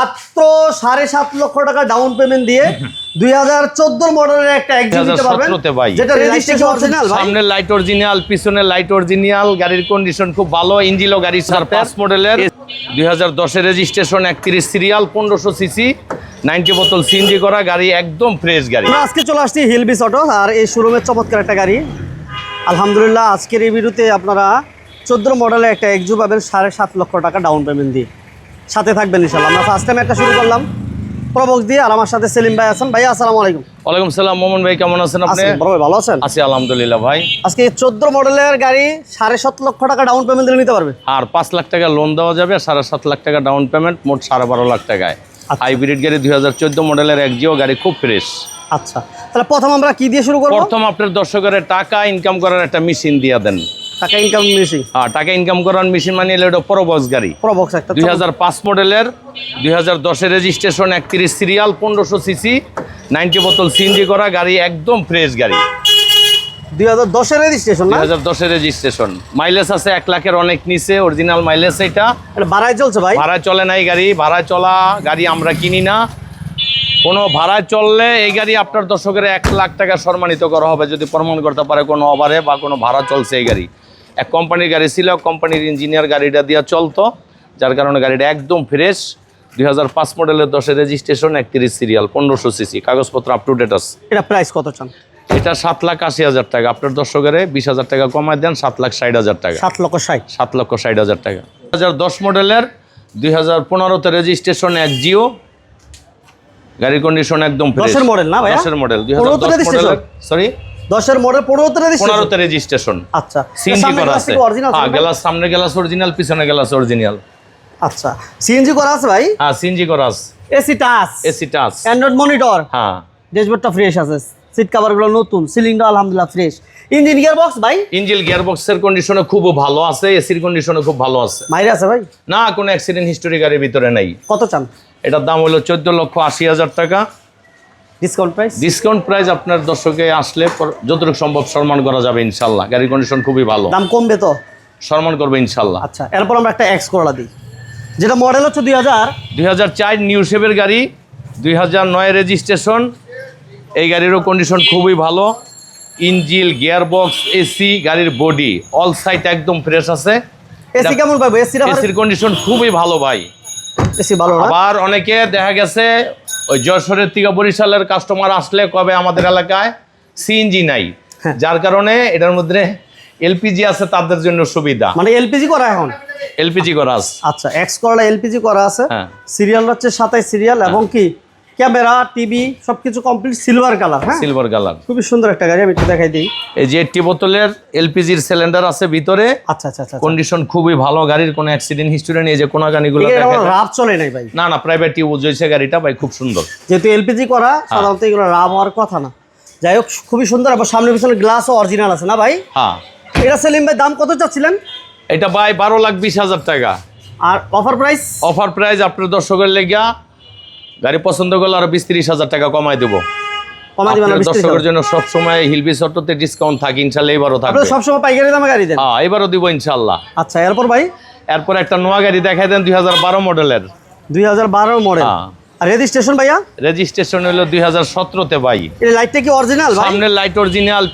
মাত্র সাড়ে সাত লক্ষ টাকা ডাউন পেমেন্ট দিয়ে দুই হাজার চোদ্দ মডেলের একটা এক্সিট দিতে পারবেন 2017 তে ভাই। যেটা রেজিস্ট্রেশন অরিজিনাল লাইট অরিজিনাল পিছনে লাইট অরিজিনাল গাড়ির কন্ডিশন খুব ভালো ইঞ্জিনও গাড়ি সার পাঁচ মডেলের দুই হাজার দশের রেজিস্ট্রেশন একত্রিশ সিরিয়াল পনেরোশো সিসি নাইনটি বোতল সিএনজি করা গাড়ি একদম ফ্রেশ গাড়ি। আমরা আজকে চলে আসছি হিলবিস অটো আর এই শোরুমের চমৎকার একটা গাড়ি। আলহামদুলিল্লাহ আজকের এই ভিডিওতে আপনারা চোদ্দ মডেলের একটা একজু পাবেন সাড়ে সাত লক্ষ টাকা ডাউন পেমেন্ট দিয়ে। সাথে থাকবেন ইনশাল্লাহ আমরা ফার্স্ট টাইম একটা শুরু করলাম। প্রবক্স দিয়ে আর আমার সাথে সেলিম ভাই আছেন। ভাই আসসালামু আলাইকুম। ওয়ালাইকুম সালাম মোমন ভাই কেমন আছেন আপনি? আছেন বড় ভাই ভালো আছেন? আছি আলহামদুলিল্লাহ ভাই। আজকে চোদ্দ মডেলের গাড়ি সাড়ে সাত লক্ষ টাকা ডাউন পেমেন্ট দিলে নিতে পারবে? আর পাঁচ লাখ টাকা লোন দেওয়া যাবে সাড়ে সাত লাখ টাকা ডাউন পেমেন্ট মোট সাড়ে বারো লাখ টাকায়। আচ্ছা। হাইব্রিড গাড়ি দুই হাজার চোদ্দ মডেলের একজিও গাড়ি খুব ফ্রেশ আচ্ছা। তাহলে প্রথম আমরা কি দিয়ে শুরু করব? প্রথম আপনার দর্শকের টাকা ইনকাম করার একটা মেশিন দিয়ে দেন। টাকা ইনকাম মেশিন আর টাকা ইনকাম করার মেশিন মানে এলো এটা পরবক্স গাড়ি। প্রবক্স একটা দুই হাজার পাঁচ মডেলের দুই হাজার দশের রেজিস্ট্রেশন একত্রিশ সিরিয়াল পনেরোশো সিসি নাইনটি বোতল সিএনজি করা গাড়ি একদম ফ্রেশ গাড়ি। দুই হাজার দশের রেজিস্ট্রেশন না? দুই হাজার দশের রেজিস্ট্রেশন মাইলেজ আছে এক লাখের অনেক নিচে অরিজিনাল মাইলেজ এটা। এটা বাড়ায় চলছে ভাই? ভাড়ায় চলে নাই গাড়ি ভাড়ায় চলা গাড়ি আমরা কিনি না। কোনো ভাড়ায় চললে এই গাড়ি আপনার দর্শকের এক লাখ টাকা সম্মানিত করা হবে যদি প্রমাণ করতে পারে কোনো ওভারে বা কোনো ভাড়া চলছে এই গাড়ি। এক কোম্পানির গাড়ি ছিল কোম্পানির ইঞ্জিনিয়ার গাড়িটা দিয়ে চলতো যার কারণে গাড়িটা একদম ফ্রেশ দুই হাজার পাঁচ মডেলের দশের রেজিস্ট্রেশন একত্রিশ সিরিয়াল পনেরোশো সিসি কাগজপত্র আপ টু ডেট আছে। এটা প্রাইস কত চান? এটা সাত লাখ আশি হাজার টাকা। আপনার দর্শকের বিশ হাজার টাকা কমায় দেন সাত লাখ ষাট হাজার টাকা। সাত লক্ষ ষাট। সাত লক্ষ ষাট হাজার টাকা। দু হাজার দশ মডেলের দুই হাজার পনেরোতে রেজিস্ট্রেশন এক জিও গাড়ির কন্ডিশন একদম। দশের model না? দশের মডেল দুই registration? সরি দশের মডেল পনেরোতে পনেরোতে রেজিস্ট্রেশন আচ্ছা। সিএনজি করা আছে। হ্যাঁ? গ্লাস সামনে গ্লাস অরিজিনাল পিছনে গ্লাস অরিজিনাল আচ্ছা। সিএনজি করা আছে ভাই? হ্যাঁ সিএনজি করা আছে। AC touch AC touch Android monitor হ্যাঁ। ড্যাশবোর্ডটা ফ্রেশ আছে। সিট কভারগুলো নতুন সিলিংটা আলহামদুলিল্লাহ ফ্রেশ ইঞ্জিন গিয়ার বক্স ভাই ইঞ্জিল গিয়ারবক্সের কন্ডিশনে খুব ভালো আছে এসির কন্ডিশনে খুব ভালো আছে। মাইরে আছে ভাই? না কোনো অ্যাক্সিডেন্ট হিস্টোরি গাড়ির ভিতরে নাই। কত চান? এটার দাম হলো চোদ্দ লক্ষ আশি হাজার টাকা। ডিসকাউন্ট প্রাইস ডিসকাউন্ট প্রাইস আপনার দর্শকে আসলে যতটুকু সম্ভব সম্মান করা যাবে ইনশাল্লাহ গাড়ির কন্ডিশন খুবই ভালো। দাম কমবে তো? সম্মান করবে ইনশাল্লাহ আচ্ছা এরপর আমরা একটা এক্স করলা দিই। যেটা মডেল হচ্ছে দুই হাজার। দুই হাজার চার নিউ শেপের গাড়ি দুই হাজার নয় রেজিস্ট্রেশন এই গাড়িরও কন্ডিশন খুবই ভালো। ইঞ্জিল গিয়ারবক্স এসি গাড়ির বডি অল সাইড একদম ফ্রেশ আছে। এসি কেমন পাবো? এসির কন্ডিশন খুবই ভালো ভাই। এসি ভালো আবার অনেকে দেখা গেছে ওই যশোরের থেকে বরিশালের কাস্টমার আসলে কবে আমাদের এলাকায়? সিএনজি নাই। হ্যাঁ। যার কারণে এটার মধ্যে এলপিজি আছে তাদের জন্য সুবিধা। মানে এলপিজি করা এখন? এলপিজি করা আছে। আচ্ছা এক্স করলা এলপিজি করা আছে। হ্যাঁ। সিরিয়াল হচ্ছে সাতাইশ সিরিয়াল এবং কি? ক্যামেরা টিভি সবকিছু কমপ্লিট সিলভার কালার হ্যাঁ? সিলভার কালার খুবই সুন্দর একটা গাড়ি আমি একটু দেখাই দিই। এই যে একটি বোতলের এলপিজির সিলিন্ডার আছে ভিতরে। আচ্ছা আচ্ছা আচ্ছা কন্ডিশন খুবই ভালো গাড়ির কোনো অ্যাক্সিডেন্ট হিস্টোরি নেই যে কোনা দেখেন রাব চলে নাই ভাই। না না প্রাইভেট ইউজ হয়েছে গাড়িটা ভাই খুব সুন্দর। যেহেতু এলপিজি করা সাধারণত এগুলো রাব হওয়ার কথা না। যাই হোক খুবই সুন্দর আবার সামনে পিছনে গ্লাসও অরিজিনাল আছে না ভাই? হ্যাঁ। এটা সেলিম ভাই দাম কত চাচ্ছিলেন? এটা ভাই বারো লাখ বিশ হাজার টাকা। আর অফার প্রাইস অফার প্রাইস আপনার দর্শকের লেগিয়া গাড়ি পছন্দ করলে আরও বিশ তিরিশ হাজার টাকা কমাই দেবো। দর্শকের জন্য হিলবি ডিসকাউন্ট থাকে ইনশাল্লাহ এবারও থাকবে। পাইকারি দামে গাড়ি দেন? হ্যাঁ এবারও দিব ইনশাল্লাহ। আচ্ছা এরপর ভাই? এরপর একটা নোয়া গাড়ি দেখাই দেন দুই হাজার বারো মডেলের। দুই হাজার মডেল। হ্যাঁ। রেজিস্ট্রেশন ভাইয়া? রেজিস্ট্রেশন হলো দুই হাজার সতেরোতে ভাই। এই লাইটটা কি original light original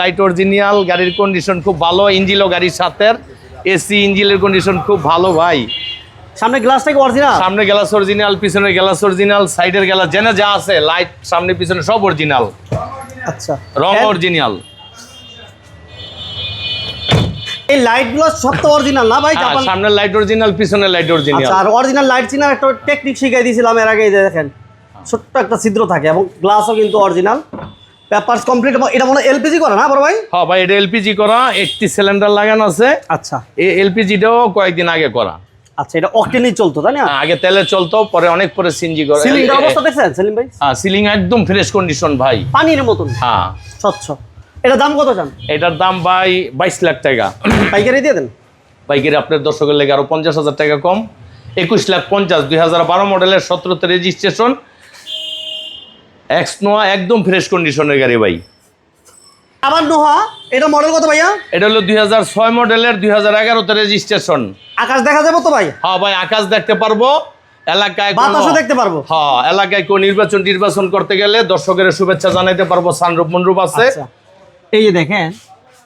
light original গাড়ির কন্ডিশন খুব ভালো ইঞ্জিলও গাড়ির সাথে এসি ইঞ্জিনের কন্ডিশন খুব ভালো ভাই। সামনে গ্লাসটা কি অরিজিনাল সামনে গ্লাস অরিজিনাল পিছনে গ্লাস অরিজিনাল সাইডের গ্লাস জেনে যা আছে লাইট সামনে পিছনে সব অরিজিনাল আচ্ছা। রং অরিজিনাল এই লাইটগুলো সব তো অরিজিনাল না ভাই জাপান সামনে লাইট অরিজিনাল লাইট অরিজিনাল আচ্ছা আর অরিজিনাল লাইট চিনার একটা টেকনিক শিখাই দিয়েছিলাম এর আগে দেখেন ছোট্ট একটা ছিদ্র থাকে এবং গ্লাসও কিন্তু অরিজিনাল পেপারস কমপ্লিট এটা মনে এলপিজি করে না বড় ভাই? হ্যাঁ ভাই এটা এলপিজি করা একটি সিলিন্ডার লাগানো আছে। আচ্ছা। এই এলপিজিটাও কয়েকদিন আগে করা। আচ্ছা এটা অকটেনই চলতো তাই না? আগে তেলে চলতো পরে অনেক পরে সিনজি করে। সিলিংটার অবস্থা দেখছেন সেলিম ভাই? হ্যাঁ সিলিং একদম ফ্রেশ কন্ডিশন ভাই। পানির মতন। হ্যাঁ। স্বচ্ছ। এটা দাম কত চান? এটার দাম ভাই বাইশ লাখ টাকা। পাইকারি দিয়ে দেন। বাইকের আপনার দর্শকের লেগে আরও পঞ্চাশ হাজার টাকা কম। একুশ লাখ পঞ্চাশ দুই হাজার বারো মডেলের সতেরোতে রেজিস্ট্রেশন এক্স নোয়া একদম ফ্রেশ কন্ডিশনের গাড়ি ভাই। আবার নোহা এটা মডেল কত ভাইয়া? এটা হলো দুই হাজার ছয় মডেলের দুই হাজার এগারোতে রেজিস্ট্রেশন আকাশ দেখা যাবে তো ভাই? হ্যাঁ ভাই আকাশ দেখতে পারব। এলাকায় বাতাসও দেখতে পারব। হ্যাঁ এলাকায় কেউ নির্বাচন নির্বাচন করতে গেলে দর্শকের শুভেচ্ছা জানাইতে পারব। সানরূপ মনরূপ আছে। আচ্ছা। এই যে দেখেন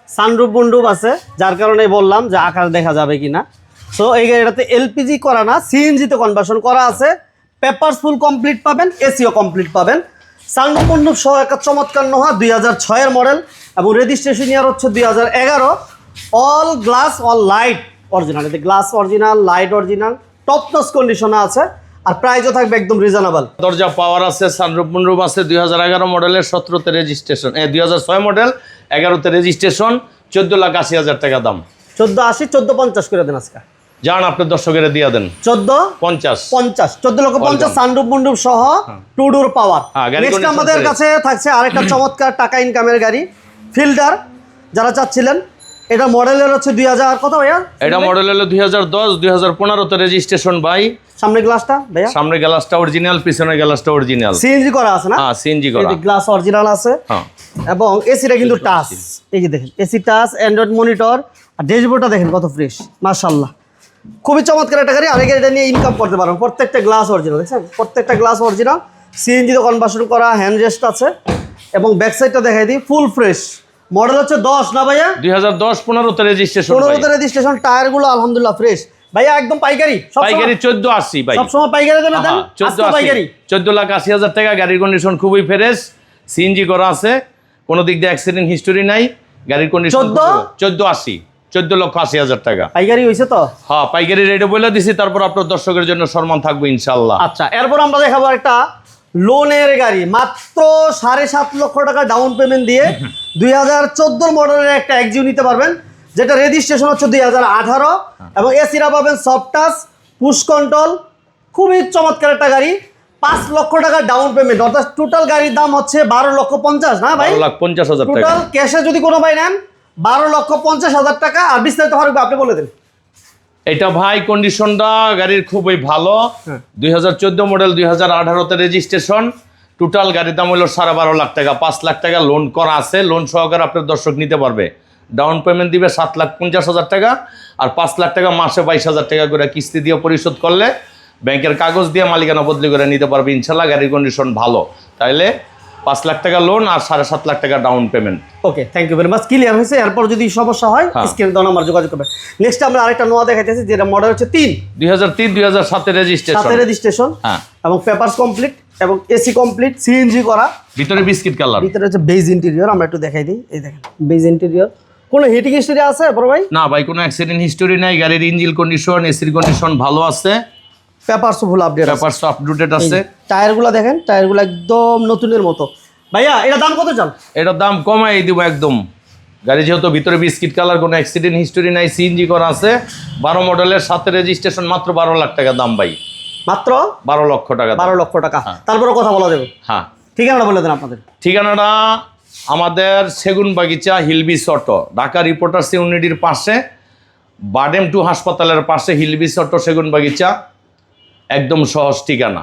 সানরূপ বন্ডুপ আছে যার কারণে বললাম যে আকাশ দেখা যাবে কিনা। সো এই গাড়িটাতে এলপিজি করা না সিএনজিতে কনভার্সন করা আছে। পেপারস ফুল কমপ্লিট পাবেন এসিও কমপ্লিট পাবেন। সানরূপ বন্ডুপ সহ একটা চমৎকার নোহা দুই হাজার ছয়ের মডেল এবং রেজিস্ট্রেশন ইয়ার হচ্ছে দুই হাজার এগারো। All glass all light original এতে glass original light original top notch কন্ডিশনে আছে আর প্রাইসও থাকবে একদম রিজনেবল দরজা পাওয়ার আছে সানরূপ মনরূপ আছে দুই হাজার এগারো মডেলের সতেরোতে রেজিস্ট্রেশন এ দুই হাজার ছয় মডেল এগারোতে রেজিস্ট্রেশন চোদ্দ লাখ আশি হাজার টাকা দাম। চোদ্দ আশি চোদ্দ পঞ্চাশ করে দেন আজকে। যান আপনার দর্শকের দিয়ে দেন। চোদ্দ? পঞ্চাশ। পঞ্চাশ। চোদ্দ লক্ষ পঞ্চাশ সানরুপ মন্ডুপ সহ টু ডোর পাওয়ার হ্যাঁ, নেক্সট আমাদের কাছে থাকছে আরেকটা চমৎকার টাকা ইনকামের গাড়ি। ফিল্ডার যারা চাচ্ছিলেন এটা মডেলের হচ্ছে দুই হাজার কত ভাইয়া? এটা মডেল হলো দুই হাজার দশ দুই হাজার পনেরোতে রেজিস্ট্রেশন ভাই সামনে গ্লাসটা ভাইয়া? সামনে গ্লাসটা অরিজিনাল পিছনে গ্লাসটা অরিজিনাল সিএনজি করা আছে না? হ্যাঁ সিএনজি করা। গ্লাস অরিজিনাল আছে। হ্যাঁ। এবং এসিটা কিন্তু টাচ এই যে দেখেন এসি টাচ অ্যান্ড্রয়েড মনিটর আর ড্যাশবোর্ডটা দেখেন কত ফ্রেশ মার্শাল্লাহ খুবই চমৎকার একটা গাড়ি আরেক এটা নিয়ে ইনকাম করতে পারবেন। প্রত্যেকটা গ্লাস অরিজিনাল দেখছেন? প্রত্যেকটা গ্লাস অরিজিনাল সিএনজিতে কনভার্সন করা হ্যান্ড রেস্ট আছে। এবং ব্যাক সাইডটা দেখাই দিই ফুল ফ্রেশ মডেল হচ্ছে দশ না ভাইয়া? দুই হাজার দশ পনেরোতে রেজিস্ট্রেশন পনেরোতে রেজিস্ট্রেশন টায়ারগুলো আলহামদুলিল্লাহ ফ্রেশ ভাইয়া একদম পাইকারি সব পাইকারি চোদ্দ আশি ভাই। সবসময় পাইকারি দেবে দেন চোদ্দ পাইকারি। চোদ্দ লাখ আশি হাজার টাকা গাড়ির কন্ডিশন খুবই ফ্রেশ সিএনজি করা আছে। কোনো দিক দিয়ে অ্যাক্সিডেন্ট হিস্টোরি নাই। গাড়ির কন্ডিশন 14? চোদ্দ আশি। চোদ্দ লক্ষ আশি হাজার টাকা। পাইকারি হয়েছে তো? হ্যাঁ পাইকারি রেটে বলে দিছি তারপর আপনার দর্শকের জন্য সম্মান থাকবে ইনশাল্লাহ আচ্ছা এরপর আমরা দেখাবো একটা লোনের গাড়ি মাত্র সাড়ে সাত লক্ষ টাকা ডাউন পেমেন্ট দিয়ে দুই হাজার চোদ্দোর মডেলের একটা একজিও নিতে পারবেন যেটা রেজিস্ট্রেশন হচ্ছে দুই হাজার আঠারো এবং এসিরা পাবেন সফট টাচ পুশ কন্ট্রোল খুবই চমৎকার একটা গাড়ি পাঁচ লক্ষ টাকা ডাউন পেমেন্ট অর্থাৎ টোটাল গাড়ির দাম হচ্ছে বারো লক্ষ পঞ্চাশ না ভাই? পঞ্চাশ হাজার টোটাল ক্যাশে যদি কোনো ভাই নেন বারো লক্ষ পঞ্চাশ হাজার টাকা আর বিস্তারিত ফারুক আপনি বলে দেন। এটা ভাই কন্ডিশনটা গাড়ির খুবই ভালো। হ্যাঁ। দুই হাজার চোদ্দ মডেল দুই হাজার আঠারোতে রেজিস্ট্রেশন টোটাল গাড়ির দাম হলো সাড়ে বারো লাখ টাকা পাঁচ লাখ টাকা লোন করা আছে। লোন সহকারে আপনার দর্শক নিতে পারবে। ডাউন পেমেন্ট দিবে সাত লাখ পঞ্চাশ হাজার টাকা আর পাঁচ লাখ টাকা মাসে বাইশ হাজার টাকা করে কিস্তি দিয়ে পরিশোধ করলে ব্যাংকের কাগজ দিয়ে মালিকানা বদলি করে নিতে পারবে। ইনশাল্লাহ গাড়ির কন্ডিশন ভালো। তাইলে পাঁচ লাখ টাকা লোন আর সাড়ে সাত লাখ টাকা down payment okay thank you very much clear হয়েছে? এরপর যদি সমস্যা হয়। স্ক্রিনে দেওয়া নাম্বার যোগাযোগ করবে নেক্সট আমরা আরেকটা নোয়া দেখাইতেছি যেটা মডেল হচ্ছে তিন। দুই হাজার তিন দুই হাজার সাতে রেজিস্ট্রেশন হ্যাঁ। এবং পেপারস কমপ্লিট এবং এসি কমপ্লিট সিএনজি করা। ভিতরে বিস্কিট কালার ভিতরে হচ্ছে বেজ ইন্টেরিয়র আমরা একটু দেখাই দিই। এই দেখেন বেজ ইন্টেরিয়র কোনো হিটিং হিস্টরি আছে বড় ভাই? না ভাই কোনো অ্যাক্সিডেন্ট হিস্টোরি নাই। গাড়ির ইঞ্জিন কন্ডিশন এসির কন্ডিশন ভালো আছে। Papers full update papers updated আছে। টায়ারগুলো দেখেন টায়ারগুলো একদম নতুনের মতো। ভাইয়া এটা দাম কত চান? এটার দাম কমাই দিব একদম। গাড়ি যেহেতু ভিতরে বিস্কিট কালার কোনো অ্যাক্সিডেন্ট হিস্টোরি নাই সিএনজি করা আছে। বারো মডেলের সাথে রেজিস্ট্রেশন মাত্র বারো লাখ টাকা দাম ভাই। মাত্র? বারো লক্ষ টাকা বারো লক্ষ টাকা। তারপরে কথা বলা যাবে। হ্যাঁ। ঠিকানাটা বলে দেন আপনাদের। ঠিকানাটা আমাদের সেগুন বাগিচা হিলবি অটো ঢাকা রিপোর্টার্স ইউনিটির পাশে বাডেম টু হাসপাতালের পাশে হিলবি অটো সেগুন বাগিচা। একদম সহজ ঠিকানা।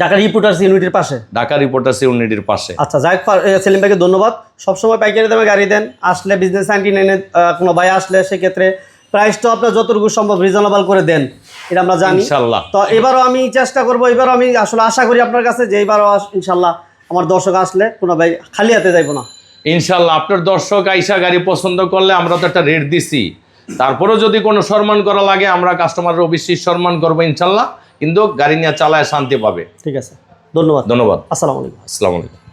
ঢাকা রিপোর্টার্স ইউনিটির পাশে? ঢাকা রিপোর্টার্স ইউনিটির পাশে। আচ্ছা যাই সেলিম ভাইকে ধন্যবাদ। সবসময় পাইকারি দামে গাড়ি দেন আসলে বিজনেস নাইনটি নাইনে কোনো ভাই আসলে সেক্ষেত্রে প্রাইসটা আপনার যতটুকু সম্ভব রিজনেবল করে দেন এটা আমরা জানি। ইনশাল্লাহ। তো এবারও আমি চেষ্টা করব এবারও আমি আসলে আশা করি আপনার কাছে যে এবারও ইনশাল্লাহ আমার দর্শক আসলে কোনো ভাই খালি হাতে যাইবো না। ইনশাল্লাহ আপনার দর্শক আইসা গাড়ি পছন্দ করলে আমরা তো একটা রেট দিছি। তারপরেও যদি কোনো সম্মান করা লাগে আমরা কাস্টমারের অবশ্যই সম্মান করব ইনশাল্লাহ। কিন্তু গাড়ি নিয়ে চালায় শান্তি পাবে। ঠিক আছে। ধন্যবাদ। ধন্যবাদ। আসসালামু আলাইকুম। আসসালামু আলাইকুম।